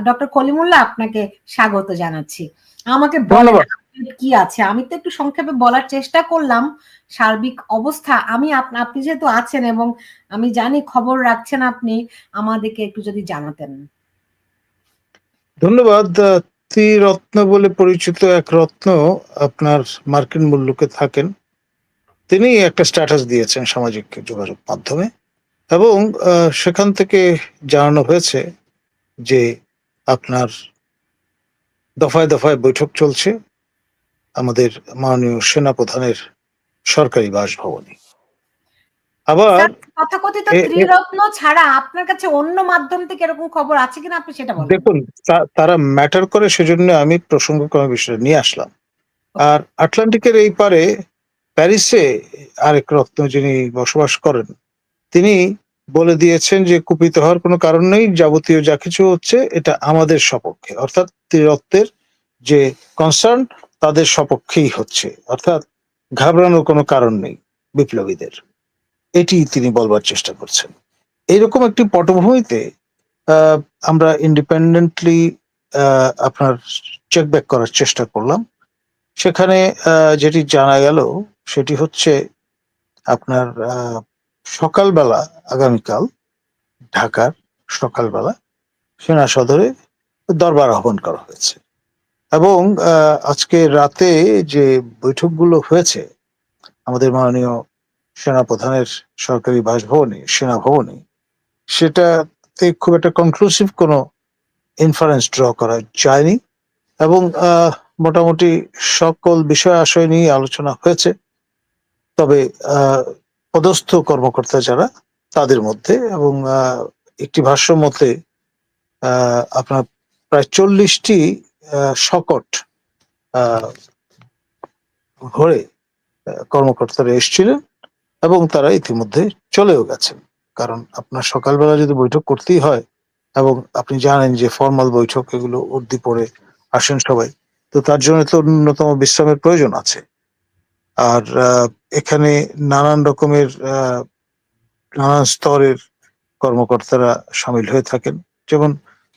Doctor Kalimullah আপনাকে স্বাগত জানাচ্ছি। আমাকে কি আছে? আমি তো একটু সংক্ষেপে বলার চেষ্টা করলাম। সার্বিক অবস্থা আমি আপ- আপনি যেহেতু আছেন এবং আমি জানি খবর রাখছেন আপনি আমাদেরকে একটু যদি জানাতেন। ধন্যবাদ। ত্রিরত্ন বলে পরিচিত এক রত্ন আপনার মার্কিন মূল্যকে থাকেন। তিনি একটা স্ট্যাটাস দিয়েছেন সামাজিক যোগাযোগ মাধ্যমে এবং সেখান থেকে জানানো হয়েছে যে আপনার দফায় দফায় বৈঠক চলছে আমাদের মাননীয় সেনাপ্রধানের সরকারি বাসভবনে। আবার তথাকথিত ত্রিরত্ন ছাড়া আপনার কাছে অন্য মাধ্যম থেকে এরকম খবর আছে কিনা আপনি সেটা বলেন। দেখুন তারা ম্যাটার করে সেজন্য আমি প্রসঙ্গক্রমে বিষয়টা নিয়ে আসলাম। আর আটলান্টিকের এই পারে প্যারিসে আরেক রত্ন যিনি বসবাস করেন তিনি বলে দিয়েছেন যে কুপিত হওয়ার কোনো কারণ নেই, যাবতীয় যা কিছু হচ্ছে এটা আমাদের সপক্ষে। অর্থাৎ ত্রিরত্নের যে কনসার্ন তাদের সপক্ষেই হচ্ছে। অর্থাৎ ঘাবড়ানোর কোনো কারণ নেই বিপ্লবীদের। এটি তিনি বলবার চেষ্টা করছেন। এইরকম একটি পটভূমিতে আমরা ইন্ডিপেন্ডেন্টলি আপনার চেক ব্যাক করার চেষ্টা করলাম। সেখানে যেটি জানা গেল, সেটি হচ্ছে আপনার সকালবেলা আগামীকাল ঢাকার সকালবেলা সেনা সদরে দরবার আহ্বান করা হয়েছে। এবং আজকে রাতে যে বৈঠকগুলো হয়েছে, আমাদের মাননীয় সেনাপ্রধানের সরকারি বাসভবনে, সেনা ভবনে, সেটাতে খুব একটা কনক্লুসিভ কোনো ইনফারেন্স ড্র করা যায়নি এবং মোটামুটি সকল বিষয় আশয় নিয়ে আলোচনা হয়েছে। তবে পদস্থ কর্মকর্তা যারা, তাদের মধ্যে এবং একটি ভাষ্য মতে আপনার প্রায় চল্লিশটি শকট ঘরে কর্মকর্তারা এসেছিলেন এবং তারা ইতিমধ্যে চলেও গেছেন। কারণ আপনার সকালবেলা যদি বৈঠক করতেই হয় এবং আপনি জানেন যে ফর্মাল বৈঠক, এগুলো উর্দি পড়ে আসেন সবাই, তো তার জন্য তো ন্যূনতম বিশ্রামের প্রয়োজন আছে। আর এখানে নানান রকমের নানান স্তরের কর্মকর্তারা সামিল হয়ে থাকেন। যেমন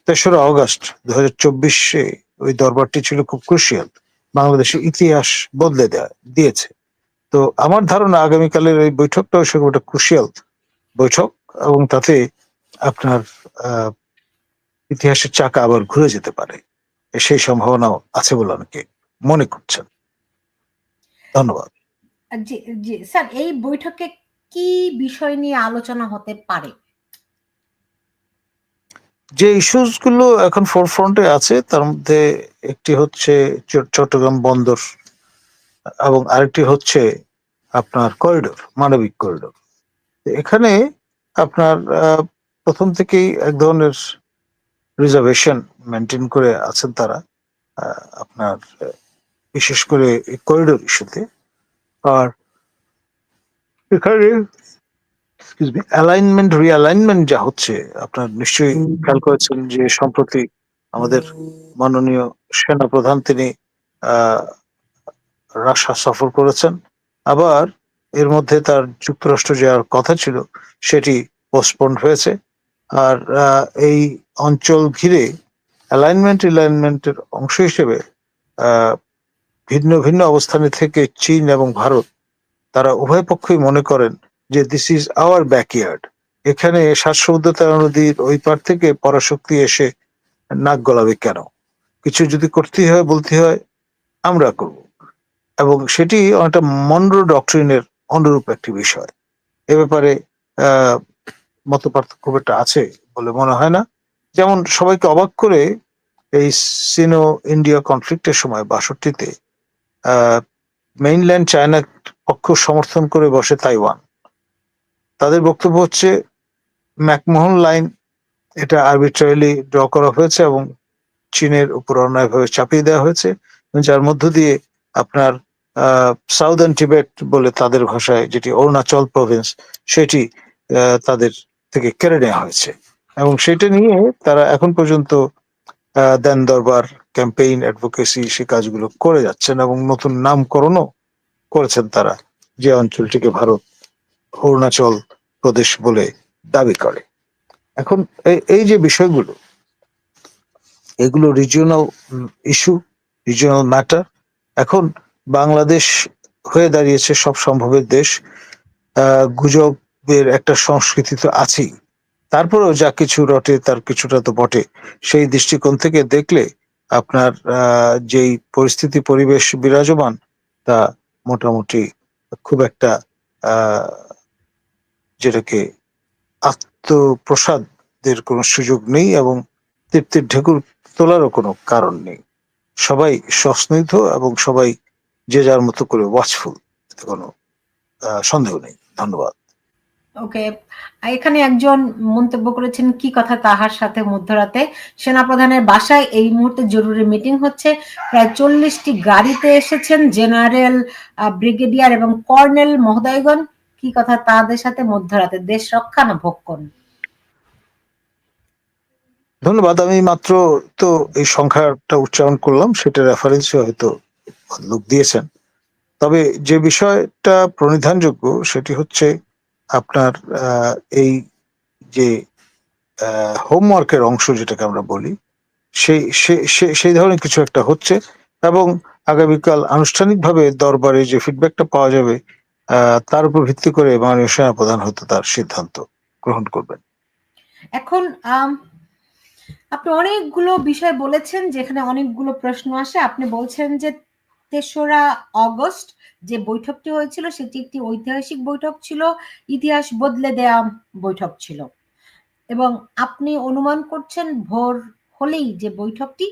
তেসরা অগস্ট দু হাজার চব্বিশে ওই দরবারটি ছিল খুব ক্রুশিয়াল বাংলাদেশের ইতিহাস বদলে দেয়া, দিয়েছে। তো আমার ধারণা আগামীকালের এই বৈঠকটাও সেরকম একটা ক্রুশিয়াল বৈঠক এবং তাতে আপনার ইতিহাসের চাকা আবার ঘুরে যেতে পারে। সেই সম্ভাবনাও আছে বলে অনেকে মনে করছেন। ধন্যবাদ। জি জি স্যার এই বৈঠকে কি বিষয় নিয়ে আলোচনা হতে পারে? যে ইস্যুসগুলো এখন ফোরফ্রন্টে আছে তার মধ্যে একটি হচ্ছে চট্টগ্রাম বন্দর এবং আরেকটি হচ্ছে আপনার করিডোর মানবিক করিডোর তো এখানে আপনার প্রথম থেকেই এক ধরনের রিজার্ভেশন মেনটেন করে আছেন তারা। আপনার বিশেষ করে এই করিডোর ইস্যুতে আর এখানে এক্সকিউজ মি অ্যালাইনমেন্ট রিঅ্যালাইনমেন্ট যা হচ্ছে আপনার নিশ্চয়ই খেয়াল করেছেন যে সম্প্রতি আমাদের মাননীয় সেনা প্রধান তিনি রাশিয়া সফর করেছেন। আবার এর মধ্যে তার যুক্তরাষ্ট্র যাওয়ার কথা ছিল সেটি পোস্টপন্ড হয়েছে। আর এই অঞ্চল ঘিরে অ্যালাইনমেন্ট রিলাইনমেন্টের অংশ হিসেবে আহ, ভিন্ন ভিন্ন অবস্থানে থেকে চীন এবং ভারত, তারা উভয় পক্ষই মনে করেন যে দিস ইজ আওয়ার ব্যাকইয়ার্ড এখানে সাত নদীর ওই পার থেকে পরাশক্তি এসে নাক গলাবে কেন? কিছু যদি করতেই হয়, বলতে হয়, আমরা করব। এবং সেটি অনেকটা মন্ড্র ডক্ট্রিনের অনুরূপ একটি বিষয়। এ ব্যাপারে মত পার্থক্য খুব একটা আছে বলে মনে হয় না। যেমন সবাইকে অবাক করে এই সিনো ইন্ডিয়া কনফ্লিক্টের সময় বাষট্টিতে মেইনল্যান্ড চায়না পক্ষ সমর্থন করে বসে তাইওয়ান। তাদের বক্তব্য হচ্ছে, ম্যাকমোহন লাইন এটা আরবিট্রারিলি ড্র করা হয়েছে এবং চীনের উপর অন্যায়ভাবে চাপিয়ে দেওয়া হয়েছে যার মধ্য দিয়ে আপনার সাউদার্ন টিবেট বলে তাদের ভাষায় যেটি অরুণাচল প্রভিন্স সেটি তাদের থেকে কেড়ে নেওয়া হয়েছে। এবং সেটা নিয়ে তারা এখন পর্যন্ত দেন দরবার, ক্যাম্পেইন, অ্যাডভোকেসি, সে কাজগুলো করে যাচ্ছেন এবং নতুন নামকরণও করেছেন তারা যে অঞ্চলটিকে ভারত, অরুণাচল প্রদেশ বলে দাবি করে। এখন এই- যে বিষয়গুলো, এগুলো রিজিওনাল ইস্যু রিজিওনাল ম্যাটার এখন বাংলাদেশ হয়ে দাঁড়িয়েছে সব সম্ভবের দেশ। গুজবের একটা সংস্কৃতি তো আছেই। তারপরেও যা কিছু রটে, তার কিছুটা তো বটে। সেই দৃষ্টিকোণ থেকে দেখলে আপনার যেই পরিস্থিতি, পরিবেশ বিরাজমান, তা মোটামুটি খুব একটা যেটাকে আত্মপ্রসাদের কোনো সুযোগ নেই এবং তৃপ্তির ঢেকুর তোলারও কোনো কারণ নেই। সবাই সস্নিগ্ধ এবং সবাই যে যার মতো করে ওয়াচফুল কোনো সন্দেহ নেই। ধন্যবাদ। ওকে এখানে একজন মন্তব্য করেছেন, কি কথা তাহার সাথে মধ্যরাতে? সেনাপ্রধানের বাসায় এই মুহূর্তে জরুরি মিটিং হচ্ছে। প্রায় চল্লিশটি গাড়িতে এসেছেন জেনারেল ব্রিগেডিয়ার এবং কর্নেল মহোদয়গণ। কি কথা তাদের সাথে মধ্যরাতে? দেশ রক্ষা না ভোগ ভক্ষণ ধন্যবাদ, আমি মাত্র তো এই সংখ্যাটা উচ্চারণ করলাম, সেটা রেফারেন্স হয়তো লোক দিয়েছেন। তবে যে বিষয়টা প্রণিধানযোগ্য, সেটি হচ্ছে আপনার এই যে হোমওয়ার্কের অংশ যেটাকে আমরা বলি, সেই সেই ধরনের কিছু একটা হচ্ছে এবং আগামীকাল আনুষ্ঠানিকভাবে দরবারে যে ফিডব্যাকটা পাওয়া যাবে তার উপর ভিত্তি করে মাননীয় সেনাপ্রধান হয়তো তার সিদ্ধান্ত গ্রহণ করবেন। এখন আপনি অনেকগুলো বিষয় বলেছেন যেখানে অনেকগুলো প্রশ্ন আসে। আপনি বলছেন যে তেসরা অগস্ট যে বৈঠকটি হয়েছিল সেটি একটি ঐতিহাসিক বৈঠক ছিল ইতিহাস বদলে দেয়া বৈঠক ছিল। এবং আপনি অনুমান করছেন ভোর হলেই যে বৈঠকটি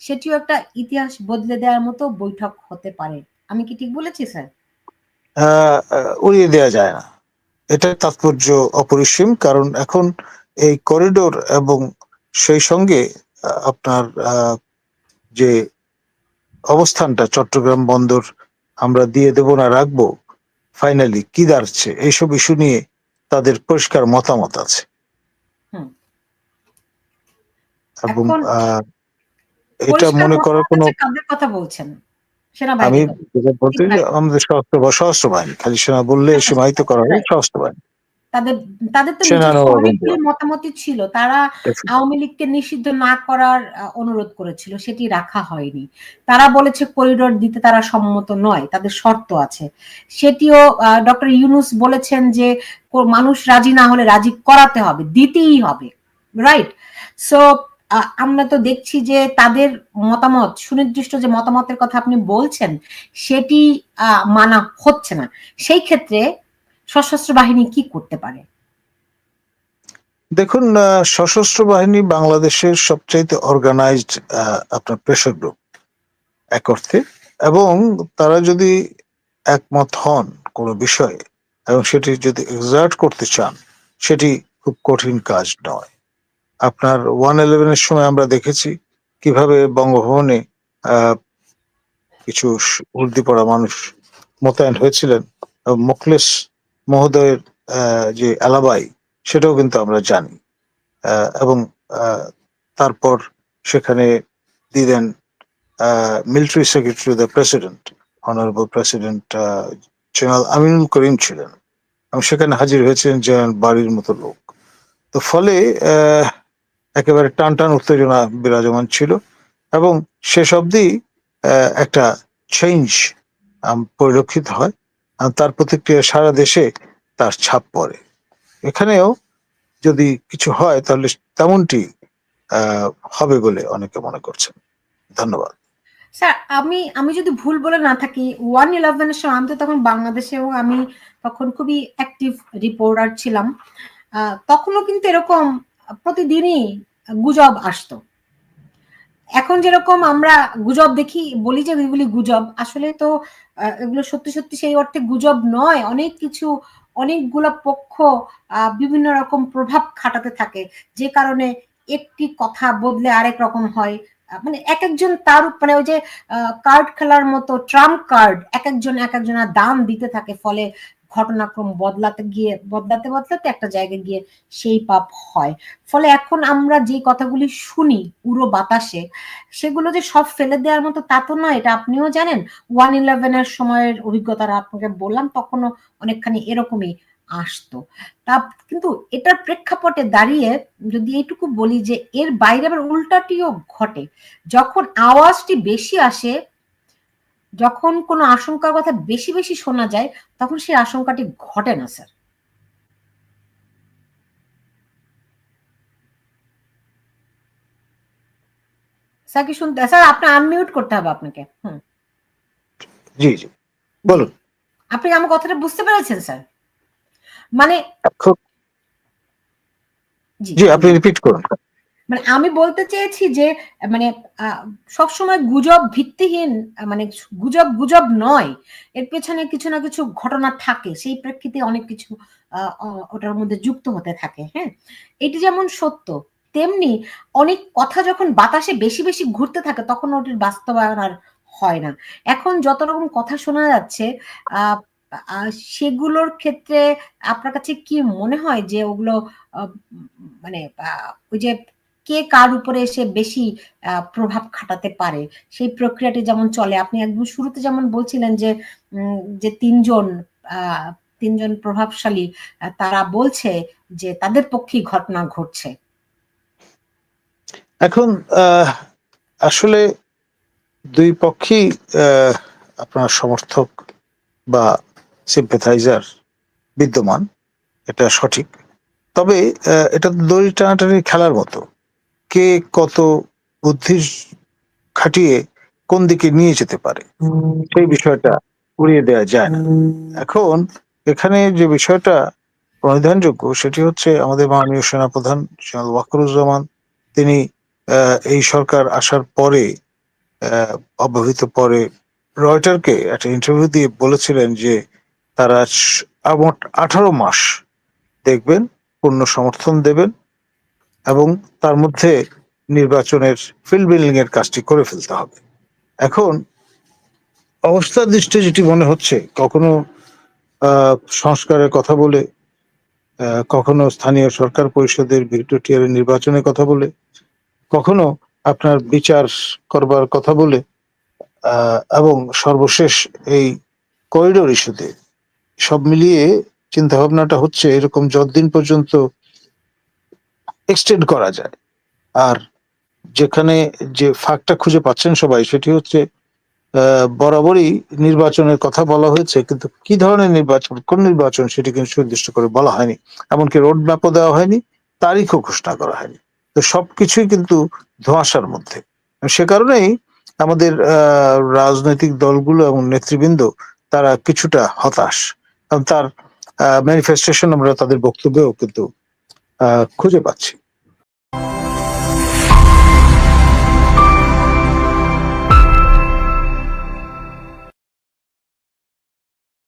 সেটিও একটা ইতিহাস বদলে দেওয়ার মতো বৈঠক হতে পারে। আমি কি ঠিক বলেছি স্যার? আহ, উড়িয়ে দেওয়া যায় না। এটার তাৎপর্য অপরিসীম কারণ এখন এই করিডোর এবং সেই সঙ্গে আপনার যে অবস্থানটা চট্টগ্রাম বন্দর আমরা দিয়ে দেব না রাখব? ফাইনালি কি দাঁড়াচ্ছে এইসব ইস্যু নিয়ে তাদের পরিষ্কার মতামত আছে। এবং আহ, এটা মনে করার কোনো কথা বলছেন? আমি বলতে আমাদের সশস্ত্র বাহিনী খালি সেনা বললে সীমাহিত করা হয় সশস্ত্র বাহিনী। তাদের তাদের তো। মতামতই ছিল। তারা আওয়ামী লীগকে নিষিদ্ধ না করার অনুরোধ করেছিল। সেটি রাখা হয়নি। তারা বলেছে করিডোর দিতে তারা সম্মত নয় তাদের শর্ত আছে। সেটিও ডক্টর ইউনুস বলেছেন যে মানুষ রাজি না হলে রাজি করাতে হবে দিতেই হবে রাইট সো আমরা তো দেখছি যে তাদের মতামত সুনির্দিষ্ট যে মতামতের কথা আপনি বলছেন সেটি আহ, মানা হচ্ছে না। সেই ক্ষেত্রে সশস্ত্র বাহিনী কি করতে পারে? দেখুন সশস্ত্র বাহিনী বাংলাদেশের সবচাইতে অর্গানাইজড আপনার প্রেশার গ্রুপ এক অর্থে। এবং তারা যদি একমত হন কোনো বিষয়ে, এবং সেটি যদি এক্সার্ট করতে চান, সেটি খুব কঠিন কাজ নয়। আপনার ওয়ান ইলেভেনের সময় আমরা দেখেছি কীভাবে বঙ্গভবনে কিছু উর্দি পড়া মানুষ মোতায়েন হয়েছিলেন এবং মোখলেস মহোদয়ের যে আলাবাই সেটাও কিন্তু আমরা জানি। এবং তারপর সেখানে দিলেন military secretary, the president, honourable president general Aminul Karim ছিলেন। এবং সেখানে হাজির হয়েছিলেন জেনারেল বাড়ির মতো লোক। তো ফলে একেবারে টান টান উত্তেজনা বিরাজমান ছিল এবং শেষ অবধি একটা চেঞ্জ পরিলক্ষিত হয়। তার প্রতিক্রিয়া সারা দেশে তার ছাপ পড়ে। এখানেও যদি কিছু হয়, তাহলে তেমনটি হবে বলে অনেকে মনে করছেন। ধন্যবাদ। স্যার, আমি আমি যদি ভুল বলে না থাকি, ওয়ান ইলেভেনের সময় আমি তো তখন বাংলাদেশে এবং আমি তখন খুবই অ্যাক্টিভ রিপোর্টার ছিলাম। তখনও কিন্তু এরকম প্রতিদিনই গুজব আসতো। এখন যেরকম আমরা গুজব দেখি, বলি যে এগুলি গুজব, আসলে তো এগুলো সত্যি সত্যি সেই অর্থে গুজব নয়। অনেক কিছু, অনেকগুলো পক্ষ বিভিন্ন রকম প্রভাব খাটাতে থাকে। যে কারণে একটি কথা বদলে আরেক রকম হয়। মানে এক একজন তার মানে ওই যে কার্ড খেলার মতো ট্রাম্প কার্ড এক একজন এক একজনের দাম দিতে থাকে ফলে। ঘটনাক্রম বদলাতে গিয়ে, বদলাতে বদলাতে একটা জায়গায় গিয়ে সেই পাপ হয়। ফলে এখন আমরা যে কথাগুলি শুনি উড়ো বাতাসে, সেগুলো যে সব ফেলে দেওয়ার মতো তা তো নয়, এটা আপনিও জানেন। ওয়ান ইলেভেনের সময়ের অভিজ্ঞতাটা আপনাকে বললাম, তখনও অনেকখানি এরকমই আসতো। তা কিন্তু এটার প্রেক্ষাপটে দাঁড়িয়ে যদি এইটুকু বলি যে, এর বাইরে আবার উল্টাটিও ঘটে। যখন আওয়াজটি বেশি আসে যখন কোনো আশঙ্কার কথা বেশি বেশি শোনা যায় তখন সেই আশঙ্কাটি ঘটে না স্যার। স্যার কি শুনতে স্যার আপনি আনমিউট করতে হবে আপনাকে। হুম। জি জি। বলুন। আপনি আমার কথাটা বুঝতে পেরেছেন স্যার? মানে জি। আপনি রিপিট করুন। মানে আমি বলতে চেয়েছি যে মানে সবসময় গুজব ভিত্তিহীন মানে গুজব গুজব নয়। এর পেছনে কিছু না কিছু ঘটনা থাকে। সেই প্রেক্ষিতে অনেক কিছু ওটার মধ্যে যুক্ত হতে থাকে হ্যাঁ? এটি যেমন সত্য, তেমনি অনেক কথা যখন বাতাসে বেশি বেশি ঘুরতে থাকে, তখন ওটির বাস্তবায়ন আর হয় না। এখন যত রকম কথা শোনা যাচ্ছে সেগুলোর ক্ষেত্রে আপনার কাছে কি মনে হয় যে ওগুলো মানে ওই যে কে কার উপরে এসে বেশি প্রভাব খাটাতে পারে? সেই প্রক্রিয়াটি যেমন চলে, আপনি একদম শুরুতে যেমন বলছিলেন যে যে তিনজন তিনজন প্রভাবশালী তারা বলছে যে তাদের পক্ষে ঘটনা ঘটছে। এখন আসলে দুই পক্ষই আপনার সমর্থক বা সিম্পেথাইজার বিদ্যমান, এটা সঠিক। তবে এটা দড়ি টানাটানি খেলার মতো। কে কত বুদ্ধি খাটিয়ে কোন দিকে নিয়ে যেতে পারে? সেই বিষয়টা উড়িয়ে দেওয়া যায় না। এখন এখানে যে বিষয়টা প্রণিধানযোগ্য, সেটি হচ্ছে আমাদের মাননীয় সেনাপ্রধান জেনারেল ওয়াকরুজ্জামান। তিনি এই সরকার আসার পরে অব্যবহিত পরে রয়টারকে একটা ইন্টারভিউ দিয়ে বলেছিলেন যে, তারা আঠারো মাস দেখবেন, পূর্ণ সমর্থন দেবেন এবং তার মধ্যে নির্বাচনের ফিল্ড বিল্ডিং এর কাজটি করে ফেলতে হবে। এখন অবস্থার দৃষ্টি যেটি মনে হচ্ছে, কখনো সংস্কারের কথা বলে কখনো স্থানীয় সরকার পরিষদের ভিক্টোরিয়ার নির্বাচনের কথা বলে, কখনো আপনার বিচার করবার কথা বলে এবং সর্বশেষ এই করিডোর ইস্যুতে সব মিলিয়ে চিন্তা ভাবনাটা হচ্ছে এরকম যতদিন পর্যন্ত এক্সটেন্ড করা যায়। আর যেখানে যে ফাঁকটা খুঁজে পাচ্ছেন সবাই, সেটি হচ্ছে বরাবরই নির্বাচনের কথা বলা হয়েছে, কিন্তু কি ধরনের নির্বাচন, কোন নির্বাচন সেটি কিন্তু সুনির্দিষ্ট করে বলা হয়নি। এমনকি রোড ম্যাপও দেওয়া হয়নি, তারিখও ঘোষণা করা হয়নি। তো সবকিছুই কিন্তু ধোঁয়াশার মধ্যে। সে কারণেই আমাদের রাজনৈতিক দলগুলো এবং নেতৃবৃন্দ, তারা কিছুটা হতাশ। কারণ তার ম্যানিফেস্টেশন আমরা তাদের বক্তব্যেও কিন্তু খুঁজে পাচ্ছি। you